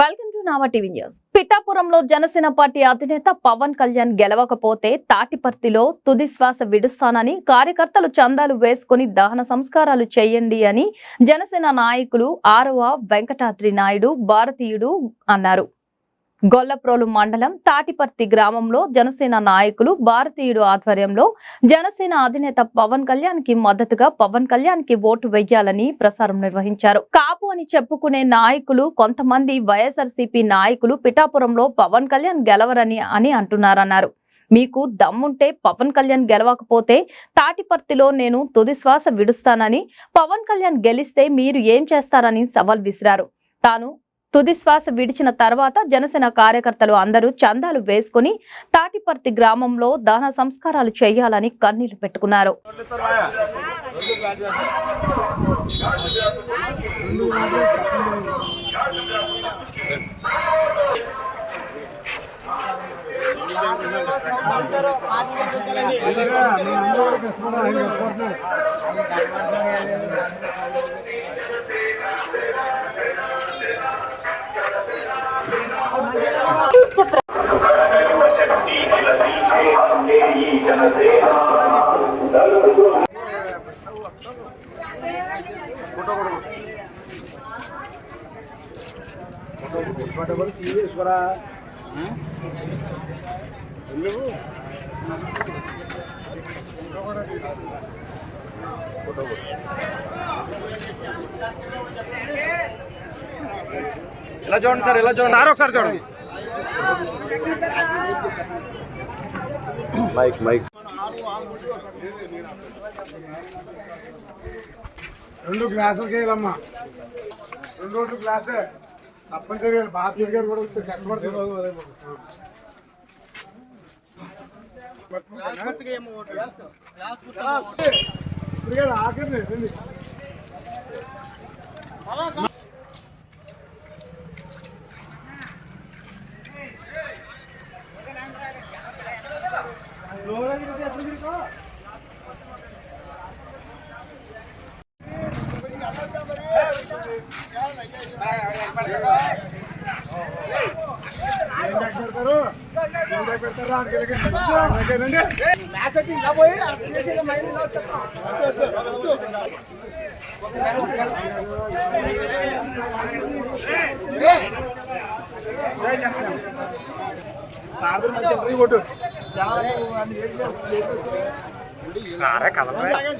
Welcome to Nava TV news. పిఠాపురంలో Janasena party అధినేత పవన్ కళ్యాణ్ గెలవకపోతే తాటిపర్తిలో తుది శ్వాస విడుస్తానని కార్యకర్తలు చందాలు వేసుకుని దహన సంస్కారాలు చేయండి అని జనసేన నాయకులు ఆరవ వెంకటాద్రి నాయుడు భారతీయుడు అన్నారు. గొల్లప్రోలు మండలం తాటిపర్తి గ్రామంలో జనసేన నాయకులు భారతీయుడు ఆధ్వర్యంలో జనసేన అధినేత పవన్ కళ్యాణ్కి మద్దతుగా పవన్ కళ్యాణ్కి ఓటు వెయ్యాలని ప్రసారం నిర్వహించారు. కాపు అని చెప్పుకునే నాయకులు కొంతమంది వైఎస్ఆర్సీపీ నాయకులు పిఠాపురంలో పవన్ కళ్యాణ్ గెలవరని అని అంటున్నారన్నారు. మీకు దమ్ముంటే పవన్ కళ్యాణ్ గెలవకపోతే తాటిపర్తిలో నేను తుది శ్వాస విడుస్తానని పవన్ కళ్యాణ్ గెలిస్తే మీరు ఏం చేస్తారని సవాల్ విసిరారు. తాను తుదిశ్వాస విడిచిన తర్వాత జనసేన కార్యకర్తలు అందరూ చందాలు వేసుకుని తాటిపర్తి గ్రామంలో దాన సంస్కారాలు చేయాలని కన్నీళ్ళు పెట్టుకున్నారు. ఎలా చూడండి సార్ ఎలా చూడండి? సార్ ఒకసారి చూడండి. మైక్ మైక్ రెండు గ్లాసులు చేయాలమ్మా రెండు రెండు గ్లాసే. తప్పనిసరిగా బాధ్యుడి గారు కూడా కొంచెం కష్టపడుతున్నారు ఇప్పుడు కాదు, ఆఖరిని, రండి. ఏం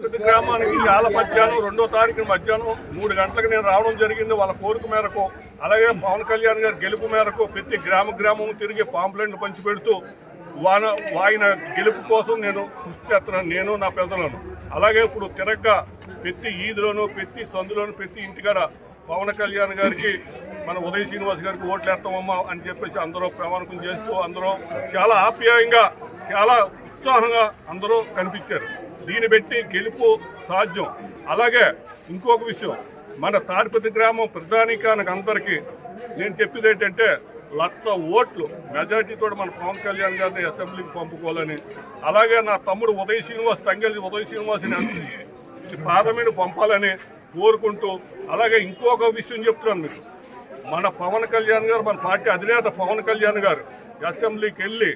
ప్రతి గ్రామానికి చాలా మధ్యాహ్నం రెండో తారీఖు మధ్యాహ్నం మూడు గంటలకు నేను రావడం జరిగింది. వాళ్ళ కోరిక మేరకు అలాగే పవన్ కళ్యాణ్ గారి గెలుపు మేరకు ప్రతి గ్రామ గ్రామం తిరిగి పాంప్లెంట్లు పంచిపెడుతూ వాన ఆయన గెలుపు కోసం నేను కృషి చేస్తున్నాను. నేను నా పెద్దలను అలాగే ఇప్పుడు తిరగ్గా ప్రతి ఈదులోను ప్రతి సందులోను ప్రతి ఇంటికాడ పవన్ కళ్యాణ్ గారికి మన ఉదయ్ శ్రీనివాస్ గారికి ఓట్లు వేస్తామమ్మా అని చెప్పేసి అందరూ ప్రమాణకం చేస్తూ అందరూ చాలా ఆప్యాయంగా చాలా ఉత్సాహంగా అందరూ కనిపించారు. దీన్ని బట్టి గెలుపు సాధ్యం. అలాగే ఇంకొక విషయం మన తాడిపతి గ్రామం ప్రధానికానికి అందరికీ నేను చెప్పేది ఏంటంటే లక్ష ఓట్లు మెజార్టీతో మన పవన్ కళ్యాణ్ గారిని అసెంబ్లీకి పంపుకోవాలని అలాగే నా తమ్ముడు ఉదయ్ శ్రీనివాస్ తంగలి ఉదయ్ శ్రీనివాస్ని పార్లమెంట్ పంపాలని కోరుకుంటూ అలాగే ఇంకొక విషయం చెప్తున్నాను మీకు. మన పవన్ కళ్యాణ్ గారు మన పార్టీ అధినేత పవన్ కళ్యాణ్ గారు అసెంబ్లీకి వెళ్ళి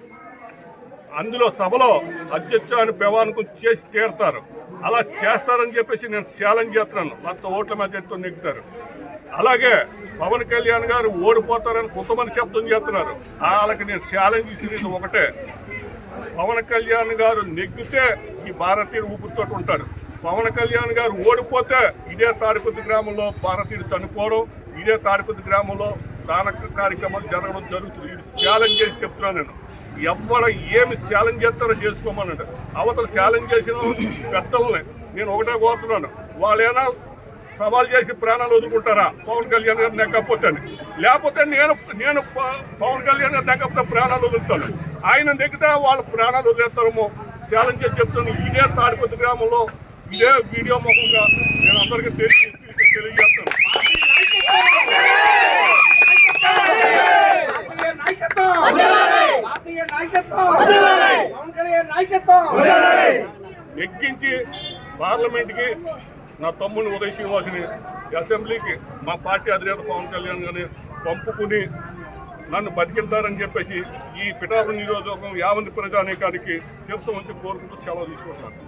అందులో సభలో అధ్యక్షాన్ని పెవానికి చేసి తీరుతారు. అలా చేస్తారని చెప్పేసి నేను ఛాలెంజ్ చేస్తున్నాను. లక్ష ఓట్ల మెజార్టీతో నెగ్గుతారు. అలాగే పవన్ కళ్యాణ్ గారు ఓడిపోతారని కొంతమంది శబ్దం చేస్తున్నారు. వాళ్ళకి నేను ఛాలెంజ్ ఇసిరేది ఒకటే. పవన్ కళ్యాణ్ గారు నెగ్గితే ఈ భారతీయ ఊపిరితో ఉంటాడు పవన్ కళ్యాణ్ గారు ఓడిపోతే ఇదే తాడిపత్రి గ్రామంలో భారతీయుడు చనిపోవడం ఇదే తాడిపత్రి గ్రామంలో దాన కార్యక్రమాలు జరగడం జరుగుతుంది. ఇది ఛాలెంజ్ చేసి చెప్తున్నాను నేను. ఎవరు ఏమి ఛాలెంజ్ చేస్తారో చేసుకోమన్నాడు. అవతల ఛాలెంజ్ చేసిన పెద్దల్ని నేను ఒకటే కోరుతున్నాను. వాళ్ళైనా సవాల్ చేసి ప్రాణాలు వదులుకుంటారా? పవన్ కళ్యాణ్ గారు నెగ్గకపోతే లేకపోతే నేను నేను ప- పవన్ కళ్యాణ్ గారు నెగ్గకపోతే ప్రాణాలు వదులుతాను. ఆయన నెగ్గితే వాళ్ళు ప్రాణాలు వదిలేస్తారేమో. ఛాలెంజ్ చేసి చెప్తాను ఇదే తాడిపత్రి గ్రామంలో ఇదే వీడియో ముఖంగా నేను అందరికీ తెలిసి తెలియజేస్తాను. భారతీయ ఎక్కించి పార్లమెంట్కి నా తమ్ముని ఉదయ్ శ్రీనివాసుని అసెంబ్లీకి మా పార్టీ అధినేత పవన్ కళ్యాణ్ గారిని పంపుకుని నన్ను బతికింటారని చెప్పేసి ఈ పిఠాపురం నియోజకవర్గం యావంతి ప్రజానీకానికి శిరస ఉంచి కోరుకుంటూ సెలవు తీసుకుంటున్నాను.